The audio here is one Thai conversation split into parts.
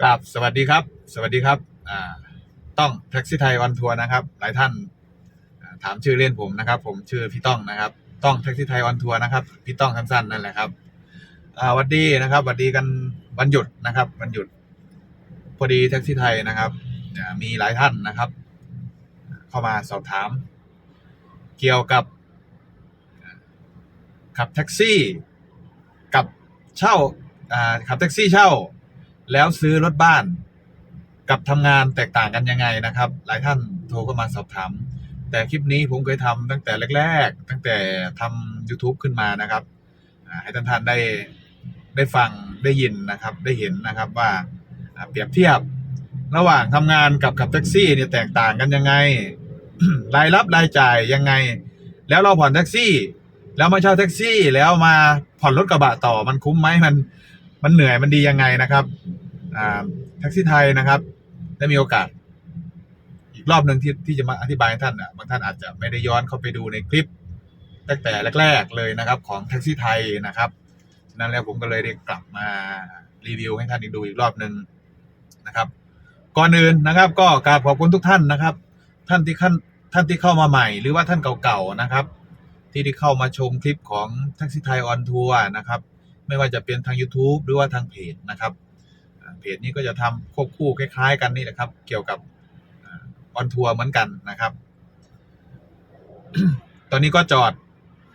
กราบสวัสดีครับ สวัสดีครับ อ่า ต้องแท็กซี่ไทยออนทัวร์นะครับ หลายท่านถามชื่อเล่นผมนะครับ ผมชื่อพี่ต้องนะครับ ต้องแท็กซี่ไทยออนทัวร์นะครับ พี่ต้องสั้นๆนั่นแหละครับ อ่าวัดดีนะครับวัดดีกันวันหยุดนะครับ วันหยุด พอดีแท็กซี่ไทยนะครับมีหลายท่านนะครับ เข้ามาสอบถาม เกี่ยวกับขับแท็กซี่ กับเช่าขับแท็กซี่เช่า แล้วซื้อรถบ้านกับทำงานแตกต่างกันยังไงนะครับ หลายท่านโทรเข้ามาสอบถาม แต่คลิปนี้ผมเคยทำตั้งแต่แรก ๆ ตั้งแต่ทำ YouTube ขึ้นมานะครับ ให้ท่านท่านได้ได้ฟังได้ยินนะครับ ได้เห็นนะครับว่าเปรียบเทียบระหว่างทำงานกับขับแท็กซี่เนี่ยแตกต่างกันยังไง รายรับรายจ่ายยังไง แล้วเราผ่อนแท็กซี่ แล้วมาเช่าแท็กซี่ แล้วมาผ่อนรถกระบะต่อมันคุ้มไหมมันมันเหนื่อยมันดียังไงนะครับ แท็กซี่ไทยนะครับได้มีโอกาส อีกรอบหนึ่งที่ที่จะมาอธิบายให้ท่านอะบางท่านอาจจะไม่ได้ย้อนเข้าไปดูในคลิป ตั้งแต่แรก ๆเลยนะครับ ของแท็กซี่ไทยนะครับฉะนั้นแล้วผมก็เลยได้กลับมารีวิวให้ท่านดูอีกรอบหนึ่งนะครับ ก่อนอื่นนะครับ ก็กราบขอบคุณทุกท่านนะครับ ท่านที่ขั้นท่านที่เข้ามาใหม่ หรือว่าท่านเก่าๆนะครับ ที่ได้เข้ามาชมคลิปของแท็กซี่ไทยออนทัวร์นะครับ ไม่ว่าจะเป็นทาง YouTube หรือว่าทางเพจนะครับ เพจนี้ก็จะทำควบคู่คล้าย ๆ กันนี่แหละครับ เกี่ยวกับออนทัวร์เหมือนกันนะครับ ตอนนี้ก็จอด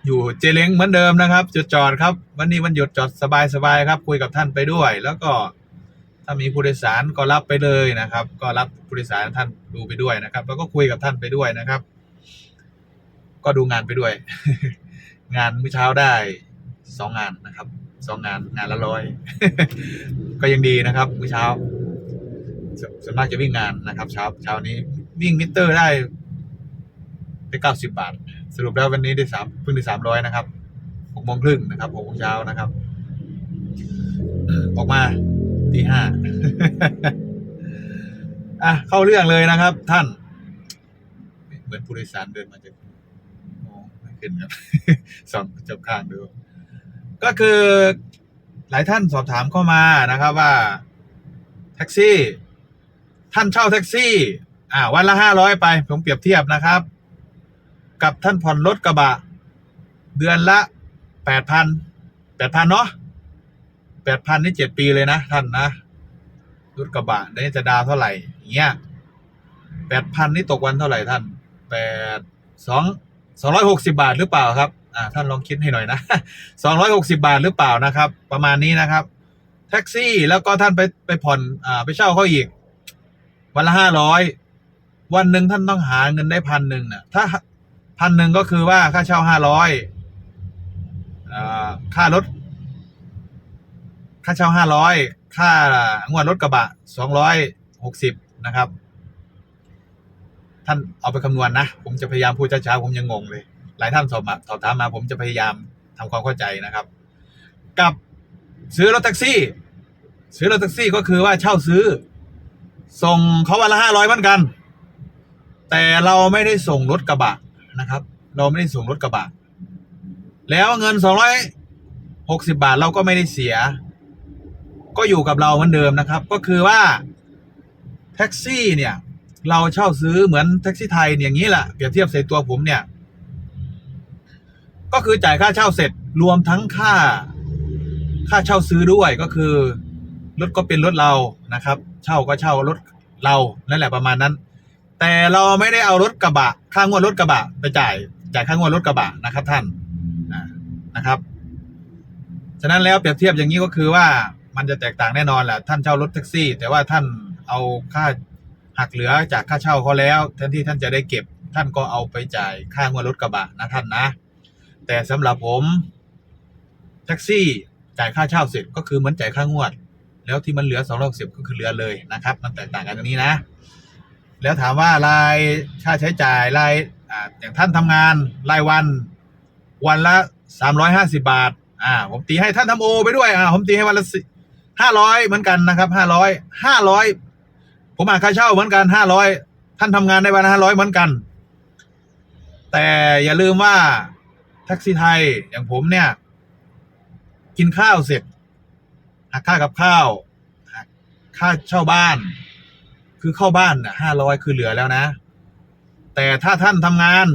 อยู่เจเล้งเหมือนเดิมนะครับ จุดจอดครับ วันนี้วันหยุดจอดสบายๆครับ คุยกับท่านไปด้วย แล้วก็ถ้ามีผู้โดยสารก็รับไปเลยนะครับ ก็รับผู้โดยสารท่านดูไปด้วยนะครับ แล้วก็คุยกับท่านไปด้วยนะครับ ก็ดูงานไปด้วย งานเมื่อเช้าได้สองงานนะครับ สองงานงานละร้อย ก็ยังดีนะครับเมื่อเช้าส่วนมากจะวิ่งงานนะครับ เช้าเช้านี้วิ่งมิเตอร์ได้ไปเก้าสิบบาท สรุปแล้ววันนี้ได้สามเพิ่งได้สามร้อยนะครับหกโมงครึ่งนะครับหกโมงเช้านะครับ ออกมาตีห้าอะเข้าเรื่องเลยนะครับ ท่าน เหมือนผู้โดยสารเดินมาจากไม่ขึ้นครับสองกระจบข้างดู ก็คือหลายท่านสอบถามเข้ามานะครับว่าแท็กซี่ ท่านเช่าแท็กซี่ อ่า วันละห้าร้อยไป ผมเปรียบเทียบนะครับ กับท่านผ่อนรถกระบะ เดือนละแปดพันแปดพันเนาะแปดพันนี่เจ็ดปีเลยนะท่านนะรถกระบะนี่จะดาวเท่าไหร่เงี้ยแปดพันนี่ตกวันเท่าไหร่ท่านแปดสองสองร้อยหกสิบาทหรือเปล่าครับ อ่าท่านลองคิดให้หน่อยนะสองร้อยหกสิบาทหรือเปล่านะครับ ประมาณนี้นะครับ แท็กซี่แล้วก็ท่านไปไปผ่อนอ่าไปเช่าเขาอีก วันละห้าร้อยวันหนึ่งท่านต้องหาเงินได้พันหนึ่งนะถ้าพันหนึ่งก็คือว่าค่าเช่าห้าร้อยอ่าค่ารถ ค่าเช่าห้าร้อยค่างวดรถกระบะสองร้อยหกสิบนะครับ ท่านเอาไปคำนวณนะผมจะพยายามพูดช้าๆผมยังงงเลย หลายท่านสอบมาสอบถามมาผมจะพยายามทำความเข้าใจนะครับ กับซื้อรถแท็กซี่ ซื้อรถแท็กซี่ก็คือว่าเช่าซื้อ ส่งเขาวันละห้าร้อยเหมือนกัน แต่เราไม่ได้ส่งรถกระบะนะครับ เราไม่ได้ส่งรถกระบะ แล้วเงินสองร้อยหกสิบาทเราก็ไม่ได้เสีย ก็อยู่กับเราเหมือนเดิมนะครับ ก็คือว่าแท็กซี่เนี่ย เราเช่าซื้อเหมือนแท็กซี่ไทยเนี่ยอย่างนี้แหละเปรียบเทียบใส่ตัวผมเนี่ย ก็คือจ่ายค่าเช่าเสร็จรวมทั้งค่า ค่าเช่าซื้อด้วยก็คือรถก็เป็นรถเรานะครับ เช่าก็เช่ารถเรานั่นแหละประมาณนั้น แต่เราไม่ได้เอารถกระบะค่างวดรถกระบะ ไปจ่ายจ่ายค่างวดรถกระบะนะครับท่านนะครับ ฉะนั้นแล้วเปรียบเทียบอย่างนี้ก็คือว่ามันจะแตกต่างแน่นอนแหละท่านเช่ารถแท็กซี่ แต่ว่าท่านเอาค่าหักเหลือจากค่าเช่าเขาแล้วแทนที่ท่านจะได้เก็บ ท่านก็เอาไปจ่ายค่างวดรถกระบะนะท่านนะ แต่สำหรับผม แท็กซี่จ่ายค่าเช่าเสร็จก็คือเหมือนจ่ายค่างวด แล้วที่มันเหลือสองร้อยสิบก็คือเหลือเลยนะครับ มันแตกต่างกันตรงนี้นะ แล้วถามว่ารายค่าใช้จ่ายรายออย่างท่านทำงานรายวัน วันละสามร้อยห้าสิบาท อ่า ผมตีให้ท่านทำโอ ไปด้วยอ่าผมตีให้วันละห้าร้อยเหมือนกันนะครับห้าร้อยห้าร้อยผมอ่าค่าเช่าเหมือนกันห้าร้อยท่านทำงานในวันละห้าร้อยเหมือนกัน แต่อย่าลืมว่า แท็กซี่ไทยอย่างผมเนี่ย กินข้าวเสร็จหักค่ากับข้าวหักค่าเช่าบ้าน คือเข้าบ้านน่ะห้าร้อยคือเหลือแล้วนะ แต่ถ้าท่านทำงาน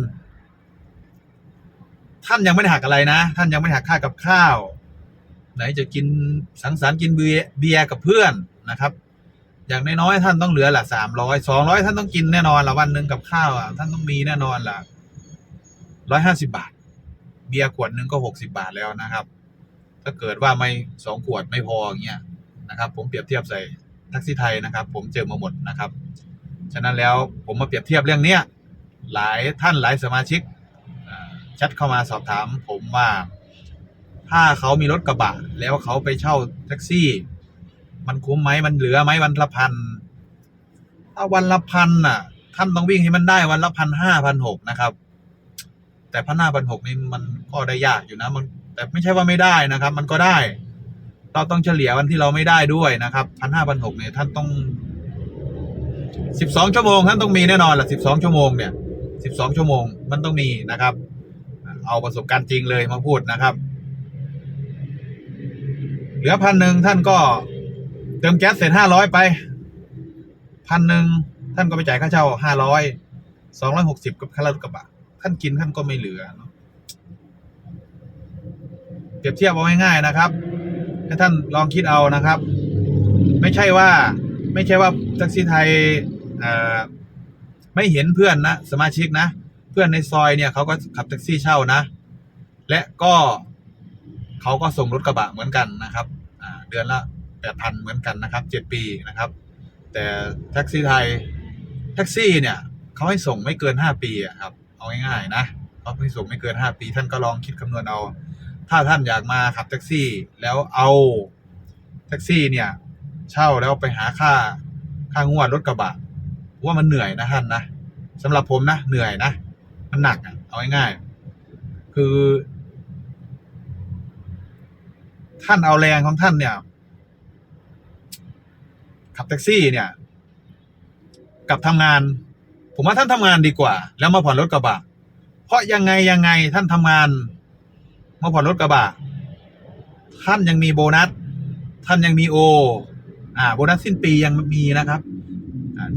ท่านยังไม่ได้หักอะไรนะ ท่านยังไม่หักค่ากับข้าว ไหนจะกินสังสรรค์กินเบียร์เบียร์กับเพื่อนนะครับอย่างน้อยๆท่านต้องเหลือละสามร้อยสองร้อยท่านต้องกินแน่นอนละวันหนึ่งกับข้าวอะท่านต้องมีแน่นอนละร้อยห้าสิบบาท เบียร์ขวดหนึ่งก็หกสิบาทแล้วนะครับ ถ้าเกิดว่าไม่สองขวดไม่พออย่างเงี้ยนะครับ ผมเปรียบเทียบใส่แท็กซี่ไทยนะครับ ผมเจอมาหมดนะครับ ฉะนั้นแล้วผมมาเปรียบเทียบเรื่องเนี้ยหลายท่านหลายสมาชิกอ่าแชทเข้ามาสอบถาม ผมว่าถ้าเขามีรถกระบะ แล้วเขาไปเช่าแท็กซี่ มันคุ้มไหมมันเหลือไหมวันละพันถ้าวันละพันน่ะ ท่านต้องวิ่งให้มันได้วันละพันห้าพันหกนะครับ แต่พันห้าพันหกนี่มันก็ได้ยากอยู่นะ มันแต่ไม่ใช่ว่าไม่ได้นะครับ มันก็ได้ เราต้องเฉลี่ยวันที่เราไม่ได้ด้วยนะครับพันห้าพันหกเนี่ยท่านต้องสิบสองชั่วโมงท่านต้องมีแน่นอนแหละสิบสองชั่วโมงเนี่ยสิบสองชั่วโมงมันต้องมีนะครับ เอาประสบการณ์จริงเลยมาพูดนะครับ เหลือพันหนึ่งท่านก็เติมแก๊สเสร็จห้าร้อยไปพันหนึ่งท่านก็ไปจ่ายค่าเช่าห้าร้อยสองร้อยหกสิบกับค่ารถกระบะ ท่านกินท่านก็ไม่เหลือเนอะเปรียบเทียบเอาง่ายๆนะครับให้ท่านลองคิดเอานะครับ ไม่ใช่ว่า ไม่ใช่ว่าแท็กซี่ไทยไม่เห็นเพื่อนนะสมาชิกนะ เพื่อนในซอยเนี่ยเขาก็ขับแท็กซี่เช่านะ และก็เขาก็ส่งรถกระบะเหมือนกันนะครับเดือนละแปดพันเหมือนกันนะครับเจ็ดปีนะครับ แต่แท็กซี่ไทยแท็กซี่เนี่ยเขาให้ส่งไม่เกินห้าปีครับ เอาง่ายๆนะเขาให้ส่งไม่เกินห้าปี ท่านก็ลองคิดคำนวณเอา ถ้าท่านอยากมาขับแท็กซี่แล้วเอาแท็กซี่เนี่ย เช่าแล้วไปหาค่าค่างวดรถกระบะว่ามันเหนื่อยนะท่านนะสำหรับผมนะเหนื่อยนะมันหนักอะเอาง่ายๆคือ ท่านเอาแรงของท่านเนี่ย ขับแท็กซี่เนี่ย กับทำงาน ผมว่าท่านทำงานดีกว่า แล้วมาผ่อนรถกระบะ เพราะยังไงยังไงท่านทำงาน มาผ่อนรถกระบะ ท่านยังมีโบนัส ท่านยังมีโอ อ่า โบนัสสิ้นปียังมีนะครับ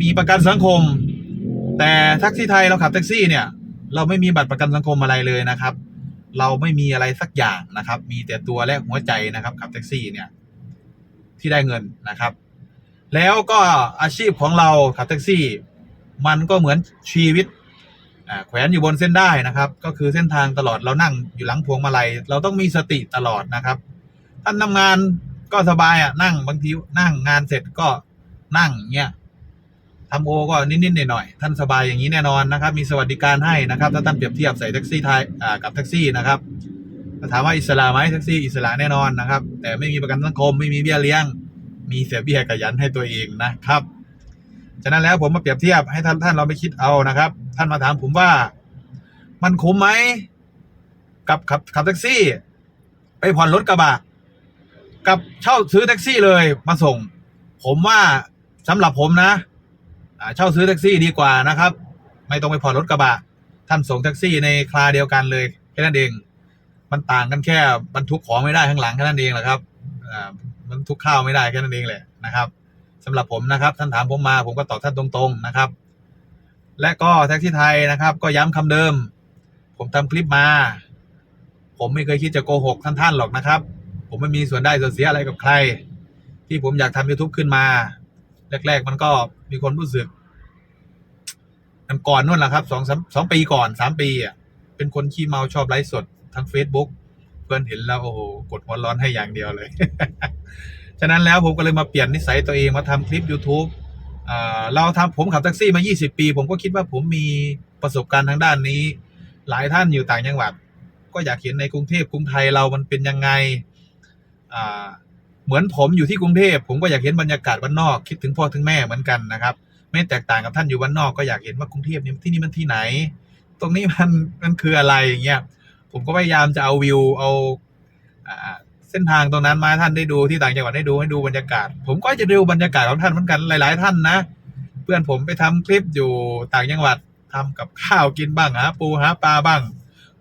มีประกันสังคม แต่แท็กซี่ไทยเราขับแท็กซี่เนี่ย เราไม่มีบัตรประกันสังคมอะไรเลยนะครับ เราไม่มีอะไรสักอย่างนะครับ มีแต่ตัวและหัวใจนะครับขับแท็กซี่เนี่ย ที่ได้เงินนะครับ แล้วก็อาชีพของเราขับแท็กซี่ มันก็เหมือนชีวิตแขวนอยู่บนเส้นได้นะครับ ก็คือเส้นทางตลอดเรานั่งอยู่หลังพวงมาลัย เราต้องมีสติตลอดนะครับ ท่านทำงานก็สบายอะนั่งบางทีนั่งงานเสร็จก็นั่งเงี้ยทำโอก็นิดๆหน่อยๆท่านสบายอย่างนี้แน่นอนนะครับ มีสวัสดิการให้นะครับ ถ้าท่านเปรียบเทียบใส่แท็กซี่ไทยกับแท็กซี่นะครับถาถามว่าอิสระไหมแท็กซี่อิสระแน่นอนนะครับ แต่ไม่มีประกันสังคมไม่มีเบี้ยเลี้ยง มีเสียเบี้ยกระยันให้ตัวเองนะครับ ฉะนั้นแล้วผมมาเปรียบเทียบให้ท่านท่านเราไปคิดเอานะครับ ท่านมาถามผมว่า มันคุ้มไหมกับขับขับแท็กซี่ ไปผ่อนรถกระบะกับเช่าซื้อแท็กซี่เลยมาส่ง ผมว่าสำหรับผมนะเช่าซื้อแท็กซี่ดีกว่านะครับ ไม่ต้องไปผ่อนรถกระบะท่านส่งแท็กซี่ในคลาเดียวกันเลยแค่นั้นเองมันต่างกันแค่บรรทุกของไม่ได้ข้างหลังแค่นั้นเองแหละครับบรรทุกข้าวไม่ได้แค่นั้นเองแหละนะครับ สำหรับผมนะครับ ท่านถามผมมาผมก็ตอบท่านตรงๆนะครับ และก็แท็กซี่ไทยนะครับ ก็ย้ำคำเดิม ผมทำคลิปมา ผมไม่เคยคิดจะโกหกท่านๆหรอกนะครับ ผมไม่มีส่วนได้ส่วนเสียอะไรกับใคร ที่ผมอยากทำ YouTube ขึ้นมา แรก ๆ มันก็มีคนรู้สึกมันก่อนนู่นแหละครับสองสองปีก่อนสามปีอะเป็นคนขี้เมาชอบไลฟ์สดทาง Facebook เพื่อนเห็นแล้วโอ้โหกดหัวร้อนให้อย่างเดียวเลย ฉะนั้นแล้วผมก็เลยมาเปลี่ยนนิสัยตัวเองมาทำคลิป YouTube เราทำผมขับแท็กซี่มา 20 ปี ผมก็คิดว่าผมมีประสบการณ์ทางด้านนี้ หลายท่านอยู่ต่างจังหวัด ก็อยากเห็นในกรุงเทพกรุงไทยเรามันเป็นยังไงเหมือนผมอยู่ที่กรุงเทพผมก็อยากเห็นบรรยากาศบ้านนอก คิดถึงพ่อถึงแม่เหมือนกันนะครับไม่แตกต่างกับท่านอยู่บ้านนอกก็อยากเห็นว่ากรุงเทพนี่ที่นี่มันที่ไหน ตรงนี้มันมันคืออะไรอย่างเงี้ยผมก็พยายามจะเอาวิวเอา เส้นทางตรงนั้นมาท่านได้ดูที่ต่างจังหวัดได้ดูให้ดูบรรยากาศ ผมก็จะดูบรรยากาศของท่านเหมือนกันหลาย ๆ ท่านนะ เพื่อนผมไปทำคลิปอยู่ต่างจังหวัดทำกับข้าวกินบ้างหาปูหาปลาบ้าง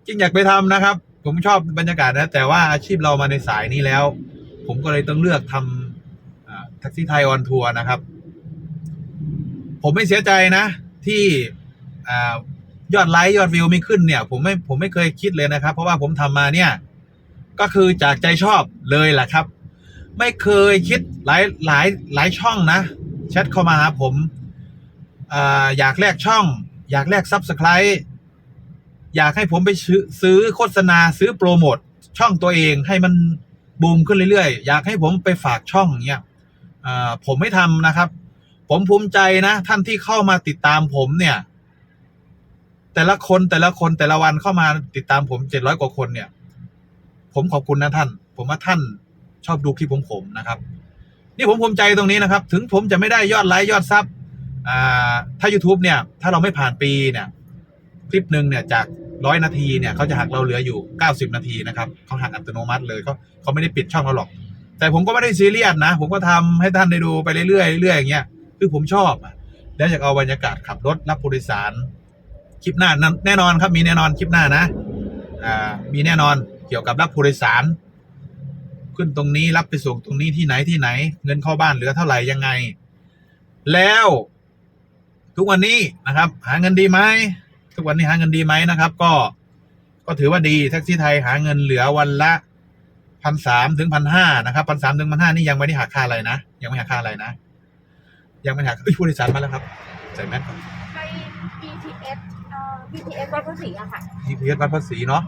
จริงอยากไปทำนะครับ ผมชอบบรรยากาศนะ แต่ว่าอาชีพเรามาในสายนี้แล้ว ผมก็เลยต้องเลือกทำแท็กซี่ไทยออนทัวร์นะครับ ผมไม่เสียใจนะที่อยอดไลค์ยอดวิวไม่ขึ้นเนี่ย ผมไม่ผมไม่เคยคิดเลยนะครับ เพราะว่าผมทำมาเนี่ย ก็คือจากใจชอบเลยแหละครับ ไม่เคยคิดหลายหลายหลายช่องนะแชทเข้ามาหาผมออยากแลกช่อง อยากแลกซับสไคร b e อยากให้ผมไปซื้อโฆษณาซื้อโปรโมทช่องตัวเองให้มันบูมขึ้นเรื่อยๆ อยากให้ผมไปฝากช่องเนี้ยผมไม่ทำนะครับ ผมภูมิใจนะ ท่านที่เข้ามาติดตามผมเนี่ย แต่ละคนแต่ละคนแต่ละวันเข้ามาติดตามผมเจ็ดร้อยกว่าคนเนี่ย ผมขอบคุณนะท่าน ผมว่าท่านชอบดูคลิปผมผมนะครับ นี่ผมภูมิใจตรงนี้นะครับ ถึงผมจะไม่ได้ยอดไลค์ยอดซับถ้า YouTube เนี่ย ถ้าเราไม่ผ่านปีเนี่ย คลิปหนึ่งเนี่ยจากร้อยนาทีเนี่ยเขาจะหักเราเหลืออยู่เก้าสิบนาทีนะครับเขาหักอัตโนมัติเลยเขาเขาไม่ได้ปิดช่องเราหรอก แต่ผมก็ไม่ได้ซีเรียสนะ ผมก็ทำให้ท่านได้ดูไปเรื่อยๆเรื่อยๆอย่างเงี้ยคือผมชอบแล้วอยากเอาบรรยากาศขับรถรับผู้โดยสาร คลิปหน้านแน่นอนครับมีแน่นอนคลิปหน้านะ อ่ามีแน่นอน กี่ยวกับรับผู้โดยสาร ขึ้นตรงนี้รับไปส่งตรงนี้ที่ไหนที่ไหน เงินเข้าบ้านเหลือเท่าไหร่ยังไง แล้ว ทุกวันนี้นะครับ หาเงินดีไหมทุกวันนี้หาเงินดีไหมนะครับ ก็ก็ถือว่าดีแท็กซี่ไทยหาเงินเหลือวันละพันสามถึงพันห้านะครับพันสามถึงพันห้านี่ยังไม่ได้หักค่าอะไรนะยังไม่หักค่าอะไรนะ ยังไม่หักเอ้ยผู้โดยสารมาแล้วครับใส่แมสก่อน ไป BTS เอ่อ BTS วัดพระศรีอะค่ะ GPS วัดภาษีเนาะ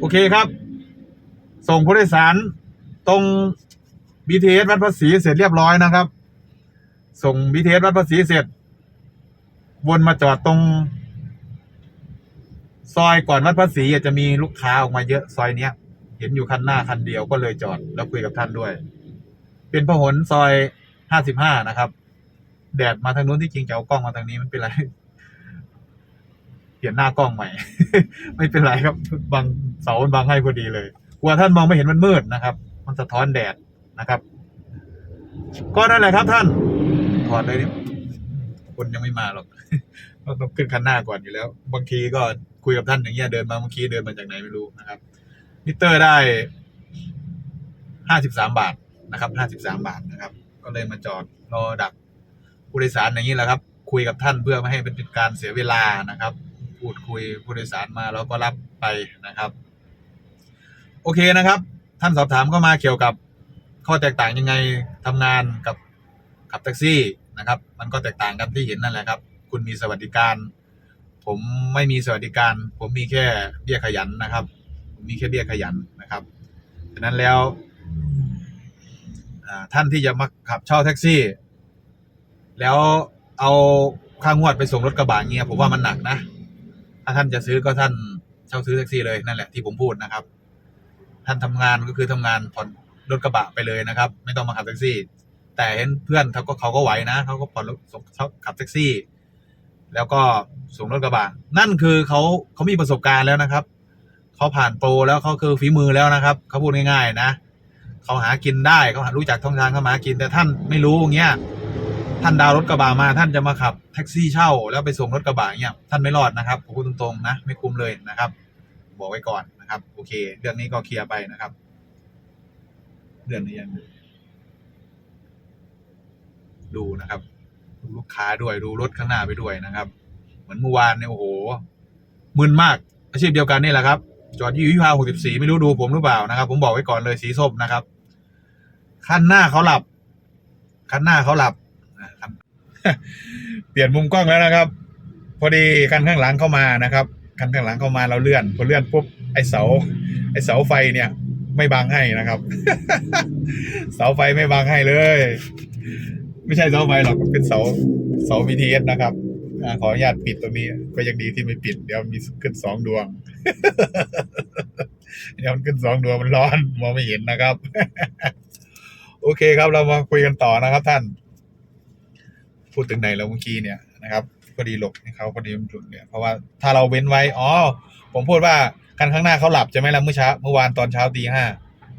โอเคครับ ส่งผู้โดยสารตรง BTS วัดภาษีเสร็จเรียบร้อยนะครับ ส่ง BTS วัดภาษีเสร็จ วนมาจอดตรง ซอยก่อนวัดภาษีจะมีลูกค้าออกมาเยอะซอยเนี้ย เห็นอยู่คันหน้าคันเดียวก็เลยจอดแล้วคุยกับท่านด้วย เป็นพหลซอยห้าสิบห้านะครับ แดดมาทางนู้นที่จริงจะเอากล้องมาทางนี้มันเป็นไร เปลี่ยนหน้ากล้องใหม่ ไม่เป็นไรครับบางเสามันบังให้พอดีเลยกลัวท่านมองไม่เห็นมันมืดนะครับ มันสะท้อนแดดนะครับ ก็นั่นแหละครับท่านถอดเลยนี่คนยังไม่มาหรอกต้องขึ้นคันหน้าก่อนอยู่แล้ว บางทีก็คุยกับท่านอย่างเงี้ยเดินมาเมื่อกี้เดินมาจากไหนไม่รู้นะครับมิเตอร์ได้ห้าสิบสามบาทนะครับห้าสิบสามบาทนะครับ ก็เลยมาจอดรอดักผู้โดยสารอย่างนี้แหละครับ คุยกับท่านเพื่อไม่ให้เป็นการเสียเวลานะครับ พูดคุยผู้โดยสารมาแล้วก็รับไปนะครับ โอเคนะครับท่านสอบถามเข้ามาเกี่ยวกับข้อแตกต่างยังไงทำงานกับขับแท็กซี่นะครับ มันก็แตกต่างกันที่เห็นนั่นแหละครับ คุณมีสวัสดิการ ผมไม่มีสวัสดิการ ผมมีแค่เบี้ยขยันนะครับ ผมมีแค่เบี้ยขยันนะครับฉะนั้นแล้วท่านที่จะมาขับเช่าแท็กซี่ แล้วเอาค่างวดไปส่งรถกระบะเงี้ยผมว่ามันหนักนะ ถ้าท่านจะซื้อก็ท่านเช่าซื้อแท็กซี่เลยนั่นแหละที่ผมพูดนะครับ ท่านทำงานก็คือทำงานผ่อนรถกระบะไปเลยนะครับ ไม่ต้องมาขับแท็กซี่ แต่เห็นเพื่อนเขาก็เขาก็ไหวนะเขาก็ผ่อนรถส่งขับแท็กซี่ แล้วก็ส่งรถกระบะนั่นคือเขาเขามีประสบการณ์แล้วนะครับเขาผ่านโปรแล้วเขาคือฝีมือแล้วนะครับเขาพูดง่ายๆนะเขาหากินได้เขาหารู้จักท่องทางเขามาหากินแต่ท่านไม่รู้อย่างเงี้ย ท่านดาวรถกระบะมาท่านจะมาขับแท็กซี่เช่า แล้วไปส่งรถกระบะเนี่ยท่านไม่รอดนะครับผมพูดตรงๆนะไม่คุ้มเลยนะครับ บอกไว้ก่อนนะครับ โอเค เรื่องนี้ก็เคลียร์ไปนะครับ เรื่องนี้ยังดูนะครับดูลูกค้าด้วยดูรถข้างหน้าไปด้วยนะครับ เหมือนเมื่อวานเนี่ยโอ้โหมึนมากอาชีพเดียวกันนี่แหละครับ จอดยู่ที่พาหกสิบสี่ไม่รู้ดูผมหรือเปล่านะครับ ผมบอกไว้ก่อนเลยสีส้มนะครับ คันหน้าเขาหลับ คันหน้าเขาหลับ เปลี่ยนมุมกล้องแล้วนะครับ พอดีคันข้างหลังเข้ามานะครับคันข้างหลังเข้ามาเราเลื่อนพอเลื่อนปุ๊บไอเสา ไอเสาไฟเนี่ย ไม่บังให้นะครับ เสาไฟไม่บังให้เลย ไม่ใช่เสาไฟหรอกเป็นเสาเสา BTS นะครับขออนุญาตปิดตรงนี้ ก็ยังดีที่ไม่ปิด เดี๋ยวมีขึ้นสองดวง เดี๋ยวมันขึ้นสองดวงมันร้อนมองไม่เห็นนะครับ โอเคครับเรามาคุยกันต่อนะครับท่าน พูดถึงไหนแล้วเมื่อกี้เนี่ยนะครับพอดีหลบเขาพอดีหลุดเนี่ยเพราะว่าถ้าเราเว้นไว้อ๋อผมพูดว่าคันข้างหน้าเขาหลับใช่ไหมล่ะเมื่อเช้าเมื่อวานตอนเช้าตีห้า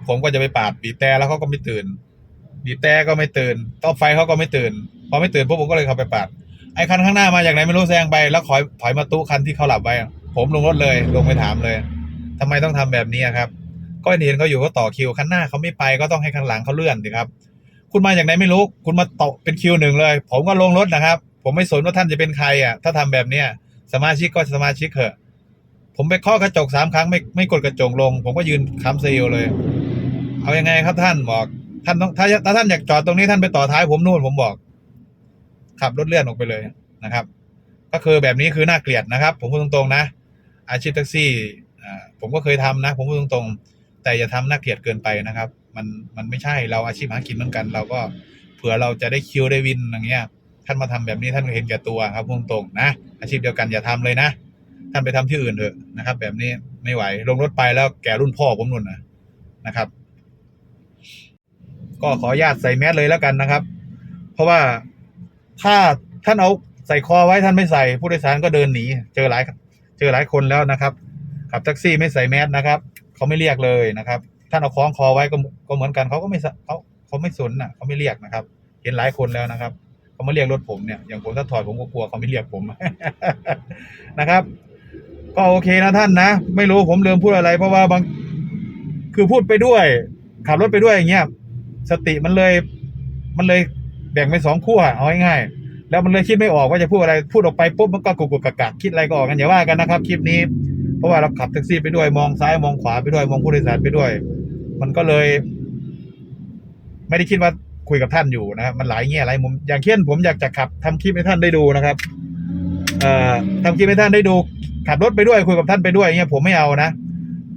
ผมก็จะไปปาดบีแต่แล้วเขาก็ไม่ตื่นบีแต่ก็ไม่ตื่นต้อไฟเขาก็ไม่ตื่นพอไม่ตื่นพวกผมก็เลยเข้าไปปาดไอ้คันข้างหน้ามาจากไหนไม่รู้แซงไปแล้วถอยถอยมาตู้คันที่เขาหลับไว้อะผมลงรถเลยลงไปถามเลยทำไมต้องทำแบบนี้ครับ ก็เห็นเขาอยู่ก็ต่อคิวข้างหน้าเขาไม่ไปก็ต้องให้ข้างหลังเขาเลื่อนสิครับ คุณมาจากไหนไม่รู้ คุณมาต่อเป็นคิวหนึ่งเลย ผมก็ลงรถนะครับ ผมไม่สนว่าท่านจะเป็นใครอะ ถ้าทำแบบเนี้ยสมาชิกก็สมาชิกเถอะ ผมไปเคาะกระจกสามครั้งไม่ไม่กดกระจกลง ผมก็ยืนค้ำเซลเลย เอายังไงครับท่านบอก ท่านต้องถ้าถ้าท่านอยากจอดตรงนี้ท่านไปต่อท้ายผมนู่นผมบอก ขับรถเลื่อนออกไปเลยนะครับ ก็คือแบบนี้คือน่าเกลียดนะครับ ผมพูดตรงๆนะ อาชีพแท็กซี่ผมก็เคยทำนะ ผมพูดตรงๆ แต่อย่าทำน่าเกลียดเกินไปนะครับ มันมันไม่ใช่เราอาชีพหากินเหมือนกัน เราก็เผื่อเราจะได้คิวได้วินอย่างเงี้ย ท่านมาทำแบบนี้ท่านก็เห็นแก่ตัวครับพูดตรงนะอาชีพเดียวกันอย่าทำเลยนะ ท่านไปทำที่อื่นเถอะนะครับ แบบนี้ไม่ไหว ลงรถไปแล้วแก่รุ่นพ่อผมนุ่นนะนะครับ ก็ขออนุญาตใส่แมสเลยแล้วกันนะครับ เพราะว่าถ้าท่านเอาใส่คอไว้ท่านไม่ใส่ผู้โดยสารก็เดินหนีเจอหลายเจอหลายคนแล้วนะครับขับแท็กซี่ไม่ใส่แมสนะครับ เขาไม่เรียกเลยนะครับ ท่านเอาคล้องคอไว้ก็ก็เหมือนกันเขาก็ไม่เขาเขาไม่สนน่ะเขาไม่เรียกนะครับ เห็นหลายคนแล้วนะครับเขามาเรียกรถผมเนี่ยอย่างผมถ้าถอดผมก็กลัวเขาไม่เรียกผมนะครับ ก็โอเคนะท่านนะ ไม่รู้ผมลืมพูดอะไร เพราะว่าบาง คือพูดไปด้วย ขับรถไปด้วยอย่างเงี้ยสติมันเลย มันเลยแบ่งเป็นสองขั้วเอาง่ายๆแล้วมันเลยคิดไม่ออกว่าจะพูดอะไรพูดออกไปปุ๊บมันก็กุกกุกกักกักคิดอะไรก็ออกกันอย่าว่ากันนะครับคลิปนี้เพราะว่าเราขับแท็กซี่ไปด้วยมองซ้ายมองขวาไปด้วยมองผู้โดยสารไปด้วย มันก็เลย ไม่ได้คิดว่าคุยกับท่านอยู่นะครับมันหลายแง่หลายมุม อย่างเช่นผมอยากจะขับทำคลิปให้ท่านได้ดูนะครับ เอ่อทำคลิปให้ท่านได้ดู ขับรถไปด้วยคุยกับท่านไปด้วยเงี้ยผมไม่เอานะ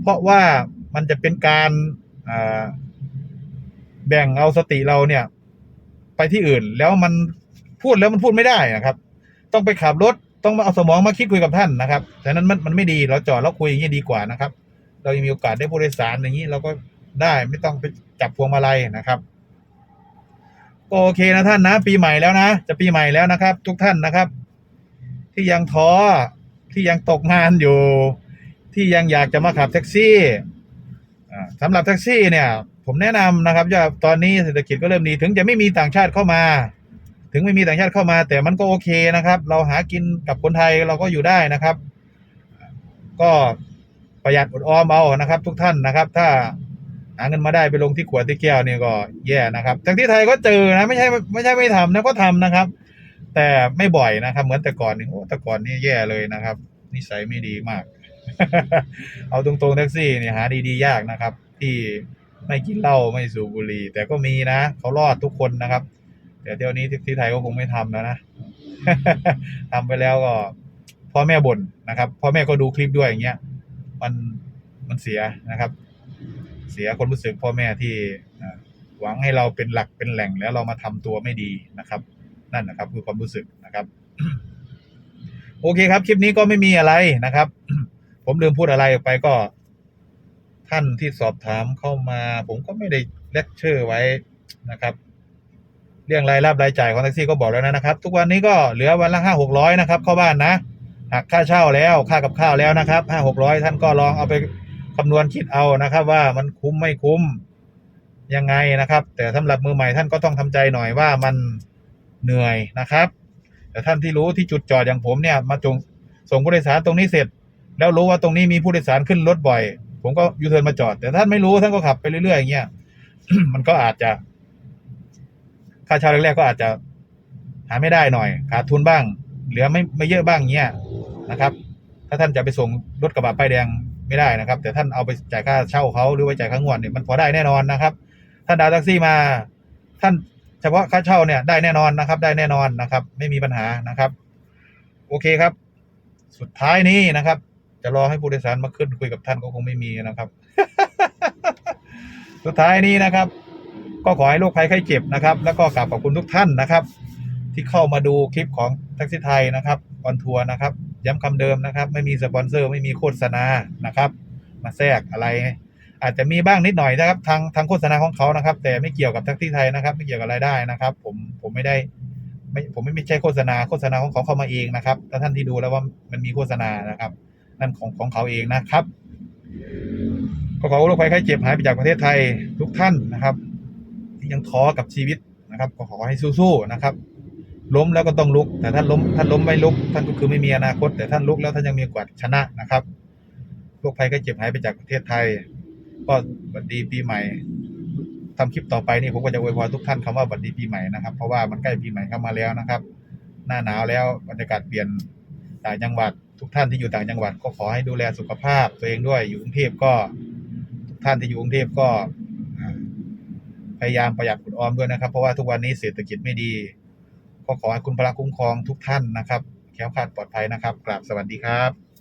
เพราะว่ามันจะเป็นการอแบ่งเอาสติเราเนี่ย ไปที่อื่น แล้วมันพูดแล้วมันพูดไม่ได้นะครับ ต้องไปขับรถต้องมาเอาสมองมาคิดคุยกับท่านนะครับฉะนั้นมันมันไม่ดีเราจอดแล้วคุยอย่างนี้ดีกว่านะครับ เรายังมีโอกาสได้ผู้โดยสารอย่างนี้เราก็ ได้ไม่ต้องไปจับพวงมาลัยนะครับก็โอเคนะท่านนะ ปีใหม่แล้วนะ จะปีใหม่แล้วนะครับ ทุกท่านนะครับ ที่ยังท้อที่ยังตกงานอยู่ ที่ยังอยากจะมาขับแท็กซี่สำหรับแท็กซี่เนี่ย ผมแนะนำนะครับว่าตอนนี้เศรษฐกิจก็เริ่มดีถึงจะไม่มีต่างชาติเข้ามา ถึงไม่มีต่างชาติเข้ามา แต่มันก็โอเคนะครับ เราหากินกับคนไทยเราก็อยู่ได้นะครับ ก็ประหยัดอดออมเอานะครับ ทุกท่านนะครับ ถ้า หาเงินมาได้ไปลงที่ขวดที่แก้วเนี่ยก็แย่นะครับทั้งที่ไทยก็เจอนะไม่ใช่ไม่ใช่ไม่ทำนะก็ทำนะครับ แต่ไม่บ่อยนะครับ เหมือนแต่ก่อนนี่โอ้แต่ก่อนนี่แย่เลยนะครับ นิสัยไม่ดีมาก เอาตรงๆแท็กซี่เนี่ยหาดีๆยากนะครับ ที่ไม่กินเหล้าไม่สูบบุหรี่ แต่ก็มีนะเขารอดทุกคนนะครับแต่เดี๋ยวนี้ที่ที่ไทยก็คงไม่ทำแล้วนะทำไปแล้วก็พ่อแม่บ่นนะครับพ่อแม่ก็ดูคลิปด้วยอย่างเงี้ยมันมันเสียนะครับ เสียคนรู้สึกพ่อแม่ที่หวังให้เราเป็นหลักเป็นแหล่งแล้วเรามาทำตัวไม่ดีนะครับ นั่นนะครับ คือความรู้สึกนะครับ โอเคครับ คลิปนี้ก็ไม่มีอะไรนะครับ ผมลืมพูดอะไรออกไปก็ ท่านที่สอบถามเข้ามา ผมก็ไม่ได้เลคเชอร์ไว้นะครับเรื่องรายรับรายจ่ายของแท็กซี่ก็บอกแล้วนะครับ ทุกวันนี้ก็เหลือวันละห้าหกร้อยนะครับ เข้าบ้านนะหักค่าเช่าแล้วค่ากับข้าวแล้วนะครับห้าหกร้อยท่านก็ลองเอาไป คำนวณคิดเอานะครับ ว่ามันคุ้มไม่คุ้มยังไงนะครับ แต่สำหรับมือใหม่ท่านก็ต้องทำใจหน่อยว่ามันเหนื่อยนะครับ แต่ท่านที่รู้ที่จุดจอดอย่างผมเนี่ย มาจงส่งผู้โดยสารตรงนี้เสร็จ แล้วรู้ว่าตรงนี้มีผู้โดยสารขึ้นรถบ่อย ผมก็ยูเทิร์นมาจอด แต่ท่านไม่รู้ท่านก็ขับไปเรื่อยๆอย่างเงี้ยมันก็อาจจะ ค่าเช่าแรกๆก็อาจจะ หาไม่ได้หน่อย ขาดทุนบ้าง เหลือไม่ไม่เยอะบ้างเงี้ยนะครับ ถ้าท่านจะไปส่งรถกระบะป้ายแดง ไม่ได้นะครับ แต่ท่านเอาไปจ่ายค่าเช่าเขาหรือไปจ่ายค่างวดเนี่ยมันพอได้แน่นอนนะครับ ท่านดาวแท็กซี่มา ท่านเฉพาะค่าเช่าเนี่ยได้แน่นอนนะครับ ได้แน่นอนนะครับ ไม่มีปัญหานะครับ โอเคครับ สุดท้ายนี้นะครับ จะรอให้ผู้โดยสารมาขึ้นคุยกับท่านก็คงไม่มีนะครับ สุดท้ายนี้นะครับ ก็ขอให้โรคภัยไข้เจ็บนะครับ แล้วก็กราบขอบคุณทุกท่านนะครับ ที่เข้ามาดูคลิปของแท็กซี่ไทยนะครับออนทัวร์นะครับ ย้ำคำเดิมนะครับ ไม่มีสปอนเซอร์ไม่มีโฆษณานะครับ มาแทรกอะไร อาจจะมีบ้างนิดหน่อยนะครับ ทางทางโฆษณาของเขานะครับ แต่ไม่เกี่ยวกับท็กซี่ไทยนะครับ ไม่เกี่ยวกับรายได้นะครับ ผมผมไม่ได้ไม่ผมไม่ใช่โฆษณาโฆษณาของเขาเข้ามาเองนะครับถ้าท่านที่ดูแล้วว่ามันมีโฆษณานะครับ นั่นของของเขาเองนะครับก็ขอโรคภัยไข้เจ็บหายไปจากประเทศไทยทุกท่านนะครับ ที่ยังท้อกับชีวิตนะครับ ก็ขอให้สู้ๆนะครับ ล้มแล้วก็ต้องลุก แต่ท่านล้มท่านล้มไม่ลุก ท่านก็คือไม่มีอนาคต แต่ท่านลุกแล้วท่านยังมีโอกาสชนะนะครับโรคภัยไข้เจ็บหายไปจากประเทศไทย ก็สวัสดีปีใหม่ทำคลิปต่อไปนี่ผมก็จะอวยพรทุกท่านคำว่าสวัสดีปีใหม่นะครับเพราะว่ามันใกล้ปีใหม่เข้ามาแล้วนะครับ หน้าหนาวแล้วบรรยากาศเปลี่ยนต่างจังหวัด ทุกท่านที่อยู่ต่างจังหวัด ก็ขอให้ดูแลสุขภาพ ตัวเองด้วยอยู่กรุงเทพก็ทุกท่านที่อยู่กรุงเทพก็พยายามประหยัดอดออมด้วยนะครับ เพราะว่าทุกวันนี้เศรษฐกิจไม่ดี ก็ขอให้คุณพระคุ้มครองทุกท่านนะครับแคล้วคลาดปลอดภัยนะครับกราบสวัสดีครับ